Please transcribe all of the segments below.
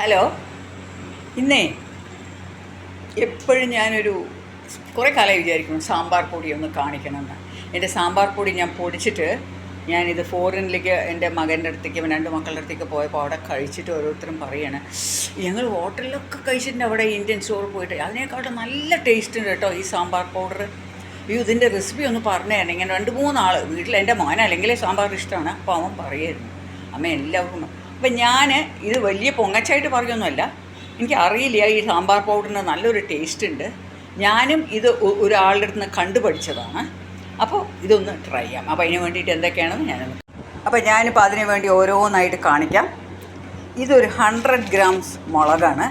Hello? ഇന്നേ എപ്പോഴും ഞാനൊരു കുറേ കാലം വിചാരിക്കുന്നു സാമ്പാർ പൊടി ഒന്ന് കാണിക്കണമെന്ന്. എന്റെ സാമ്പാർ പൊടി ഞാൻ പൊടിച്ചിട്ട് ഞാനിത് ഫോറിനിലേക്ക് എന്റെ മകന്റെ അടുത്തേക്ക് രണ്ട് മക്കളുടെ അടുത്തേക്ക് പോയപ്പോൾ അവിടെ കഴിച്ചിട്ട് ഓരോരുത്തരും പറയാണ് ഞങ്ങൾ ഹോട്ടലിലൊക്കെ കഴിച്ചിട്ടുണ്ട് അവിടെ ഇന്ത്യൻ സ്റ്റോർ പോയിട്ട്. അതിനേക്കാട്ടും നല്ല ടേസ്റ്റ് ഉണ്ട് കേട്ടോ ഈ സാമ്പാർ പൗഡർ അയ്യോ ഇതിന്റെ റെസിപ്പി ഒന്ന് പറഞ്ഞു തരണം. ഇങ്ങനെ രണ്ട് മൂന്നാൾ വീട്ടിൽ എന്റെ മോൻ അല്ലെങ്കിൽ സാമ്പാർ ഇഷ്ടമാണ്. അപ്പോൾ അവൻ പറയായിരുന്നു അമ്മ എല്ലാവർക്കും അപ്പം ഞാൻ ഇത് വലിയ പൊങ്ങച്ചായിട്ട് എനിക്ക് അറിയില്ല ഈ സാമ്പാർ പൗഡറിന് നല്ലൊരു ടേസ്റ്റ് ഉണ്ട്. ഞാനും ഇത് ഒരാളുടെ അടുത്ത് നിന്ന് കണ്ടുപഠിച്ചതാണ്. അപ്പോൾ ഇതൊന്ന് ട്രൈ ചെയ്യാം. അപ്പോൾ അതിന് വേണ്ടിയിട്ട് എന്തൊക്കെയാണെന്ന് ഞാൻ അപ്പോൾ ഞാനിപ്പോൾ അതിന് വേണ്ടി ഓരോന്നായിട്ട് കാണിക്കാം. ഇതൊരു ഹൺഡ്രഡ് ഗ്രാംസ് മുളകാണ്.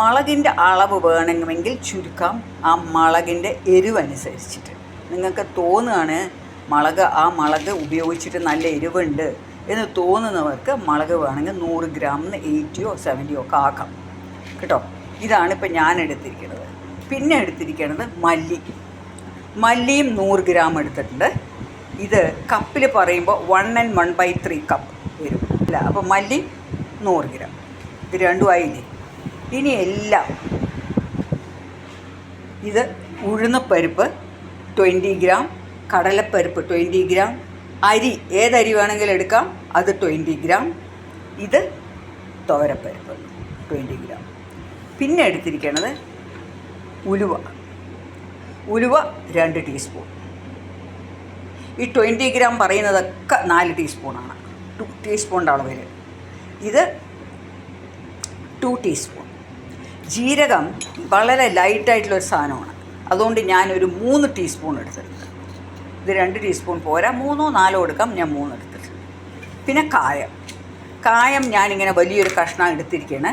മുളകിന്റെ അളവ് വേണമെങ്കിൽ ചുരുക്കാം. ആ മുളകിന്റെ എരിവനുസരിച്ചിട്ട് നിങ്ങൾക്ക് തോന്നുകയാണ് മുളക് ആ മുളക് ഉപയോഗിച്ചിട്ട് നല്ല എരിവുണ്ട്. എന്ന് തോന്നുന്നവർക്ക് മുളക് വേണമെങ്കിൽ നൂറ് ഗ്രാമിന് എയ്റ്റിയോ സെവന്റിയോ ഒക്കെ ആക്കാം. കേട്ടോ? ഇതാണ് ഇപ്പം ഞാൻ എടുത്തിരിക്കുന്നത്. പിന്നെ എടുത്തിരിക്കുന്നത് മല്ലി. മല്ലിയും നൂറ് ഗ്രാം എടുത്തിട്ടുണ്ട്. ഇത് കപ്പിൽ പറയുമ്പോൾ one and one by three cup വരും. അല്ല? അപ്പോൾ മല്ലി നൂറ് ഗ്രാം. ഇത് രണ്ടും ആയില്ലേ? ഇനി എല്ലാം. ഇത് ഉഴുന്നപ്പരിപ്പ് ട്വന്റി ഗ്രാം കടലപ്പരിപ്പ് ട്വന്റി ഗ്രാം അരി ഏതരി വേണമെങ്കിലും എടുക്കാം. അത് ട്വന്റി ഗ്രാം ഇത് തോരപ്പരിപ്പ് ട്വന്റി ഗ്രാം പിന്നെ എടുത്തിരിക്കണത് ഉലുവ. ഉലുവ രണ്ട് ടീസ്പൂൺ ഈ ട്വന്റി ഗ്രാം പറയുന്നതൊക്കെ നാല് ടീസ്പൂണാണ് ടു ടീസ്പൂണിന്റെ അളവിൽ ഇത് ടു ടീസ്പൂൺ ജീരകം വളരെ ലൈറ്റായിട്ടുള്ളൊരു സാധനമാണ്. അതുകൊണ്ട് ഞാനൊരു മൂന്ന് ടീസ്പൂൺ എടുത്തിട്ടുണ്ട്. ഇത് രണ്ട് ടീസ്പൂൺ പോരാ. മൂന്നോ നാലോ എടുക്കാം. ഞാൻ മൂന്ന് എടുത്തിട്ടുണ്ട്. പിന്നെ കായം. കായം ഞാനിങ്ങനെ വലിയൊരു കഷ്ണം എടുത്തിരിക്കുകയാണ്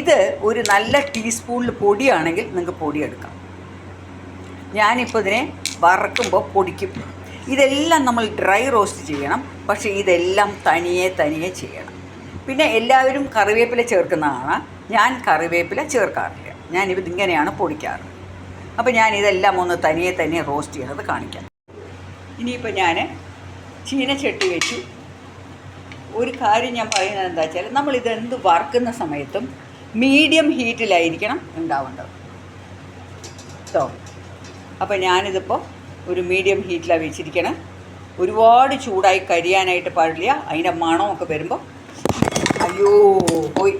ഇത് ഒരു നല്ല ടീസ്പൂണിൽ പൊടിയാണെങ്കിൽ നിങ്ങൾക്ക് പൊടിയെടുക്കാം. ഞാനിപ്പോൾ ഇതിനെ വറക്കുമ്പോൾ പൊടിക്കും. ഇതെല്ലാം നമ്മൾ ഡ്രൈ റോസ്റ്റ് ചെയ്യണം. പക്ഷേ ഇതെല്ലാം തനിയെ തനിയെ ചെയ്യണം. പിന്നെ എല്ലാവരും കറിവേപ്പില ചേർക്കുന്നതാണ്. ഞാൻ കറിവേപ്പില ചേർക്കാറില്ല. ഞാനിത് ഇങ്ങനെയാണ് പൊടിക്കാറ്. അപ്പോൾ ഞാൻ ഇതെല്ലാം ഒന്ന് തനിയെ തനിയെ റോസ്റ്റ് ചെയ്യുന്നത് കാണിക്കാം. ഇനിയിപ്പോൾ ഞാൻ ചീനച്ചട്ടി വെച്ചു. ഒരു കാര്യം ഞാൻ പറയുന്നത് എന്താ വെച്ചാൽ നമ്മളിതെന്ത് വറുക്കുന്ന സമയത്തും മീഡിയം ഹീറ്റിലായിരിക്കണം ഉണ്ടാവേണ്ടത്. കേട്ടോ അപ്പോൾ ഞാനിതിപ്പോൾ ഒരു മീഡിയം ഹീറ്റിലാണ് വെച്ചിരിക്കണം. ഒരുപാട് ചൂടായി കരിയാനായിട്ട് പാടില്ല. അതിന്റെ മണമൊക്കെ വരുമ്പോൾ അയ്യോ പോയി.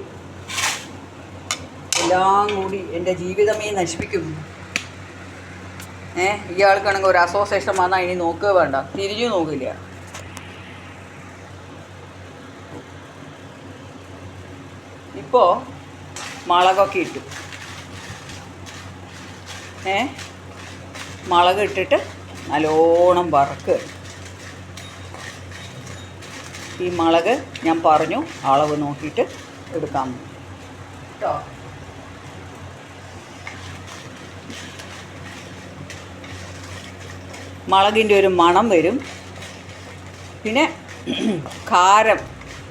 എല്ലാം കൂടി എന്റെ ജീവിതമേ നശിപ്പിക്കും. ഏ ഇയാൾക്കാണെങ്കിൽ ഒരു അസോസിയേഷൻ വന്നാൽ ഇനി നോക്കുക വേണ്ട. തിരിഞ്ഞു നോക്കില്ല. ഇപ്പോൾ മുളകൊക്കെ ഇട്ടു. ഏ മുളക് ഇട്ടിട്ട് നല്ലോണം വറക്ക് ഈ മുളക് ഞാൻ പറഞ്ഞു അളവ് നോക്കിയിട്ട് എടുക്കാം. കേട്ടോ? മുളകിന്റെ ഒരു മണം വരും. പിന്നെ കാരം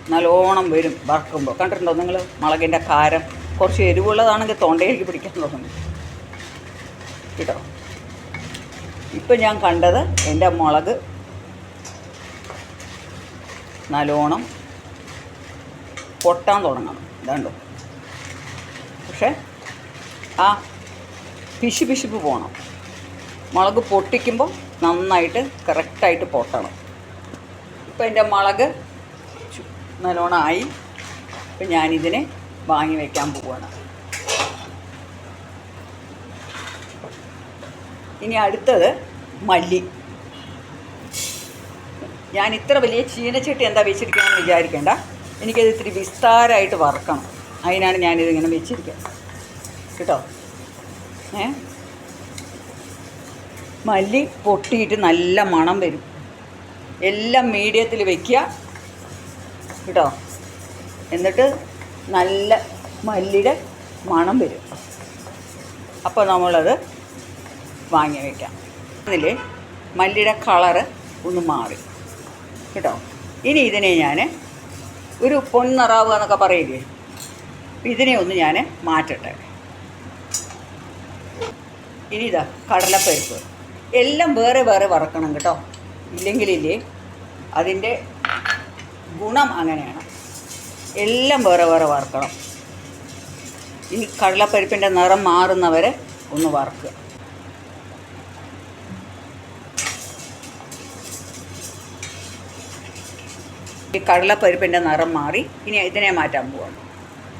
നല്ലോണം വരും വറക്കുമ്പോൾ. കണ്ടിട്ടുണ്ടോ നിങ്ങൾ മുളകിന്റെ കാരം. കുറച്ച് എരിവുള്ളതാണെങ്കിൽ തൊണ്ടയിലേക്ക് പിടിക്കാൻ തുടങ്ങും കേട്ടോ? ഇപ്പം ഞാൻ കണ്ടത് എന്റെ മുളക് നല്ലോണം പൊട്ടാൻ തുടങ്ങണം. ഇതാണ്ടോ? പക്ഷേ ആ പിശു പിശുപ്പ് പോകണം. മുളക് പൊട്ടിക്കുമ്പോൾ നന്നായിട്ട് കറക്റ്റായിട്ട് പൊട്ടണം. ഇപ്പം എന്റെ മുളക് നല്ലോണമായി ഇപ്പം ഞാനിതിനെ വാങ്ങി വയ്ക്കാൻ പോവുകയാണ് ഇനി അടുത്തത് മല്ലി. ഞാൻ ഇത്ര വലിയ ചീനച്ചട്ടി എന്താ വെച്ചിരിക്കണമെന്ന് വിചാരിക്കേണ്ട. എനിക്കത് ഇത്തിരി വിസ്താരമായിട്ട് വറക്കണം. അതിനാണ് ഞാനിതിങ്ങനെ വെച്ചിരിക്കുന്നത്. കേട്ടോ? ഏ? മല്ലി പൊട്ടിയിട്ട് നല്ല മണം വരും. എല്ലാം മീഡിയത്തിൽ വെക്കുക. കേട്ടോ? എന്നിട്ട് നല്ല മല്ലിയുടെ മണം വരും. അപ്പോൾ നമ്മളത് വാങ്ങി വയ്ക്കാം അതിൽ മല്ലിയുടെ കളറ് ഒന്ന് മാറി. കേട്ടോ? ഇനി ഇതിനെ ഞാൻ ഒരു പൊൻനിറാവ് എന്നൊക്കെ പറയില്ലേ? ഇതിനെ ഒന്ന് ഞാൻ മാറ്റട്ടെ. ഇനി ഇതാ കടലപ്പരിപ്പ്. എല്ലാം വേറെ വേറെ വറക്കണം കേട്ടോ. ഇല്ലെങ്കിലില്ലേ അതിന്റെ ഗുണം അങ്ങനെയാണ്. എല്ലാം വേറെ വേറെ വറക്കണം. ഈ കടലപ്പരിപ്പിന്റെ നിറം മാറുന്നവരെ ഒന്ന് വറക്കുക. ഈ കടലപ്പരിപ്പിന്റെ നിറം മാറി ഇനി ഇതിനെ മാറ്റാൻ പോവാണ്.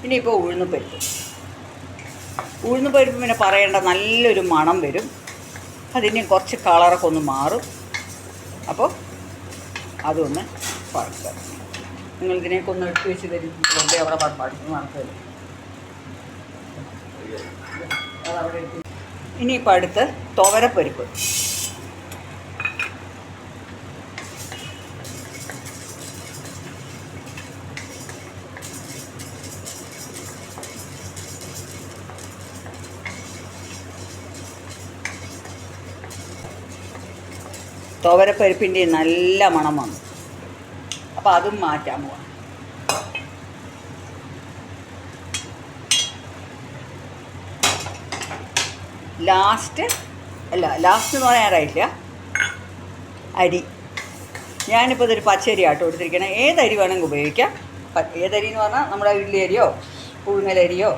ഇനിയിപ്പോൾ ഉഴുന്നുപരിപ്പ്. പരിപ്പ് ഉഴുന്ന് പരിപ്പ് പിന്നെ പറയേണ്ട നല്ലൊരു മണം വരും. അതിന് കുറച്ച് കളറൊക്കെ ഒന്ന് മാറും. അപ്പോൾ അതൊന്ന് വറുക്കുക നിങ്ങൾ ഇതിനെയൊക്കെ ഒന്ന് എടുത്തു വെച്ച് തരും അവിടെ പഠിക്കുന്നു വറുത്ത് ഇനിയിപ്പോൾ അടുത്ത് തുവരപ്പരിപ്പ് തുവരപ്പരിപ്പിന്റെ നല്ല മണം വന്നു. അപ്പോൾ അതും മാറ്റാൻ പോവാം. ലാസ്റ്റ് അല്ല ലാസ്റ്റ് എന്ന് പറയാറായില്ല അരി. ഞാനിപ്പോൾ ഇതൊരു പച്ചരി ആട്ടോ എടുത്തിരിക്കണേ ഏതരി വേണമെങ്കിൽ ഉപയോഗിക്കാം. ഏതരി എന്ന് പറഞ്ഞാൽ നമ്മുടെ ഇഡ്ഡലി അരിയോ പുഴുങ്ങലരിയോ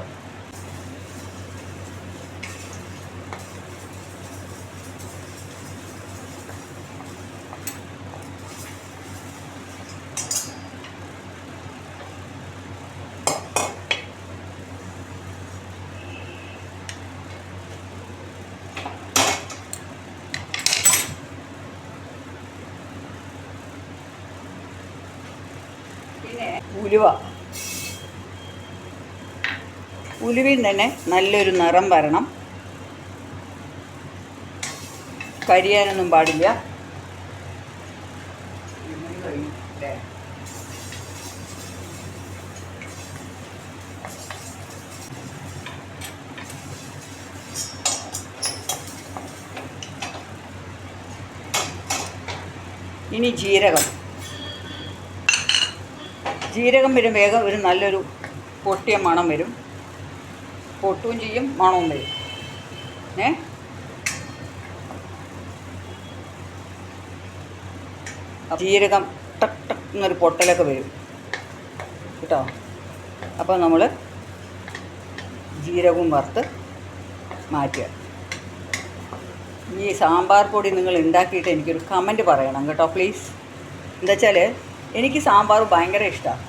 ഉലുവ. ഉലുവയിൽ തന്നെ നല്ലൊരു നിറം വരണം. കരിയാനൊന്നും പാടില്ല. ഇനി ജീരകം. ജീരകം വരും വേഗം ഒരു നല്ലൊരു പൊട്ടിയ മണം വരും. പൊട്ടുകയും ചെയ്യും മണവും വരും. ഏ? ജീരകം ടക് ടക്ക് എന്നൊരു പൊട്ടലൊക്കെ വരും. കേട്ടോ? അപ്പോൾ നമ്മൾ ജീരകവും വറുത്ത് മാറ്റുക. ഈ സാമ്പാർ പൊടി നിങ്ങൾ ഉണ്ടാക്കിയിട്ട് എനിക്കൊരു കമന്റ് പറയണം കേട്ടോ പ്ലീസ് എന്താ വെച്ചാൽ എനിക്ക് സാമ്പാർ ഭയങ്കര ഇഷ്ടമാണ്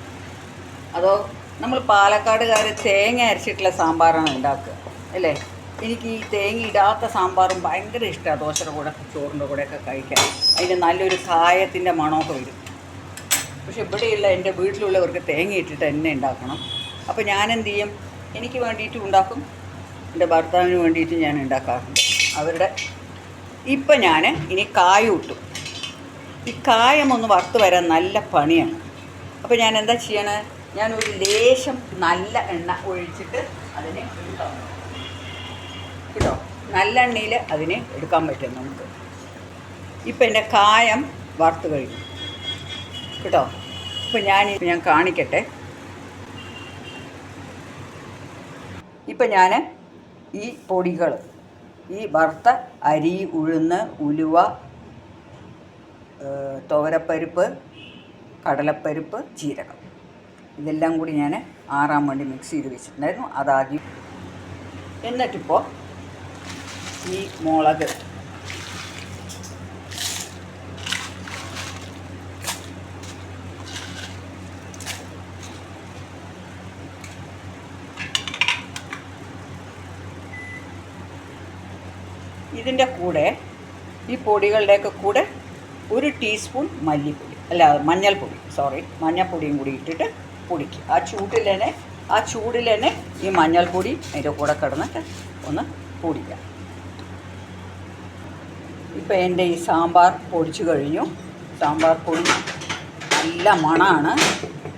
അതോ നമ്മൾ പാലക്കാടുകാർ തേങ്ങ അരച്ചിട്ടുള്ള സാമ്പാറാണ് ഉണ്ടാക്കുക അല്ലേ? എനിക്ക് ഈ തേങ്ങ ഇടാത്ത സാമ്പാറും ഭയങ്കര ഇഷ്ടമാണ് ദോശയുടെ കൂടെ ചോറിന്റെ കൂടെയൊക്കെ കഴിക്കാൻ. അതിന് നല്ലൊരു കായത്തിന്റെ മണമൊക്കെ വരും. പക്ഷെ ഇവിടെയുള്ള എന്റെ വീട്ടിലുള്ളവർക്ക് തേങ്ങ ഇട്ടിട്ട് തന്നെ ഉണ്ടാക്കണം. അപ്പോൾ ഞാൻ എന്ത് ചെയ്യും? എനിക്ക് വേണ്ടിയിട്ട് ഉണ്ടാക്കും. എന്റെ ഭർത്താവിന് വേണ്ടിയിട്ടും ഞാൻ ഉണ്ടാക്കാറുണ്ട്. അവരുടെ ഇപ്പം ഞാൻ ഇനി കായ ഇട്ടു ഈ കായം ഒന്ന് വറുത്ത് വരാൻ നല്ല പണിയാണ്. അപ്പോൾ ഞാൻ എന്താ ചെയ്യണത് ഞാൻ ഒരു ലേശം നല്ല എണ്ണ ഒഴിച്ചിട്ട് അതിനെ എടുക്കാം കേട്ടോ നല്ല എണ്ണയിൽ അതിനെ എടുക്കാൻ പറ്റും നമുക്ക്. ഇപ്പം എന്റെ കായം വറുത്ത് കഴിഞ്ഞു. കേട്ടോ ഇപ്പം ഞാൻ ഞാൻ കാണിക്കട്ടെ. ഇപ്പം ഞാൻ ഈ പൊടികൾ ഈ വറുത്ത അരി ഉഴുന്ന് ഉലുവ ഏഹ്, തുവരപ്പരിപ്പ് കടലപ്പരിപ്പ് ജീരകം. ഇതെല്ലാം കൂടി ഞാൻ ആറാൻ വേണ്ടി മിക്സ് ചെയ്ത് വെച്ചിട്ടുണ്ടായിരുന്നു. അതാദ്യം എന്നിട്ടിപ്പോൾ ഈ മുളക്. ഇതിന്റെ കൂടെ ഈ പൊടികളുടെയൊക്കെ കൂടെ ഒരു ടീസ്പൂൺ മല്ലിപ്പൊടി. അല്ല മഞ്ഞൾപ്പൊടി. സോറി മഞ്ഞൾപ്പൊടിയും കൂടി ഇട്ടിട്ട് പൊടിക്കുക. ആ ചൂട്ടിൽ തന്നെ ആ ചൂടിൽ തന്നെ ഈ മഞ്ഞൾപ്പൊടി അതിന്റെ കൂടെ കിടന്നിട്ട് ഒന്ന് പൊടിക്കുക. ഇപ്പം എന്റെ ഈ സാമ്പാർ പൊടിച്ചു കഴിഞ്ഞു. സാമ്പാർ പൊടി നല്ല മണമാണ്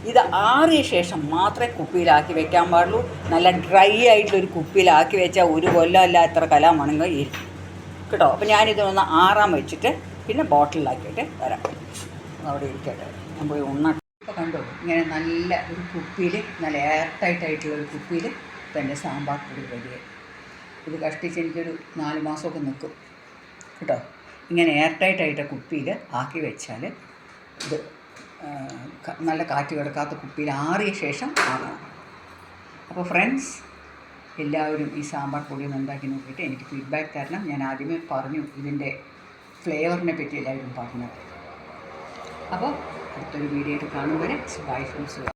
ഇത് ആറിയ ശേഷം മാത്രമേ കുപ്പിയിലാക്കി വെക്കാൻ പാടുള്ളൂ. നല്ല ഡ്രൈ ആയിട്ടുള്ളൊരു കുപ്പിയിലാക്കി വെച്ചാൽ ഒരു കൊല്ലം അല്ല എത്ര കലാമണങ്ങൾ ഇരിക്കും. കേട്ടോ? അപ്പോൾ ഞാനിതൊന്ന് ആറാൻ വെച്ചിട്ട് പിന്നെ ബോട്ടിലാക്കിയിട്ട് വരാം. അവിടെ ഇരിക്കട്ടെ. ഞാൻ പോയി ഉണ്ണട്ടെ കണ്ടു? ഇങ്ങനെ നല്ല ഒരു കുപ്പിയിൽ നല്ല എയർ ഒരു കുപ്പിയിൽ ഇപ്പം എന്റെ സാമ്പാർ പൊടി റെഡിയായി ഇത് കഷ്ടിച്ച് എനിക്കൊരു നാല് മാസമൊക്കെ നിൽക്കും കേട്ടോ? ഇങ്ങനെ എയർ കുപ്പിയിൽ ആക്കി വെച്ചാൽ ഇത് നല്ല കാറ്റ് കിടക്കാത്ത കുപ്പിയിൽ ആറിയ ശേഷം ആകണം അപ്പോൾ ഫ്രണ്ട്സ് എല്ലാവരും ഈ സാമ്പാർ പൊടി ഒന്ന് ഉണ്ടാക്കി നോക്കിയിട്ട് എനിക്ക് ഫീഡ്ബാക്ക് തരണം. ഞാൻ ആദ്യമേ പറഞ്ഞു ഇതിന്റെ ഫ്ലേവറിനെ പറ്റി എല്ലാവരും പറഞ്ഞത് അപ്പോൾ അടുത്തൊരു വീഡിയോ ആയിട്ട് കാണും വരെ ബൈ ഫ്രണ്ട്സ്.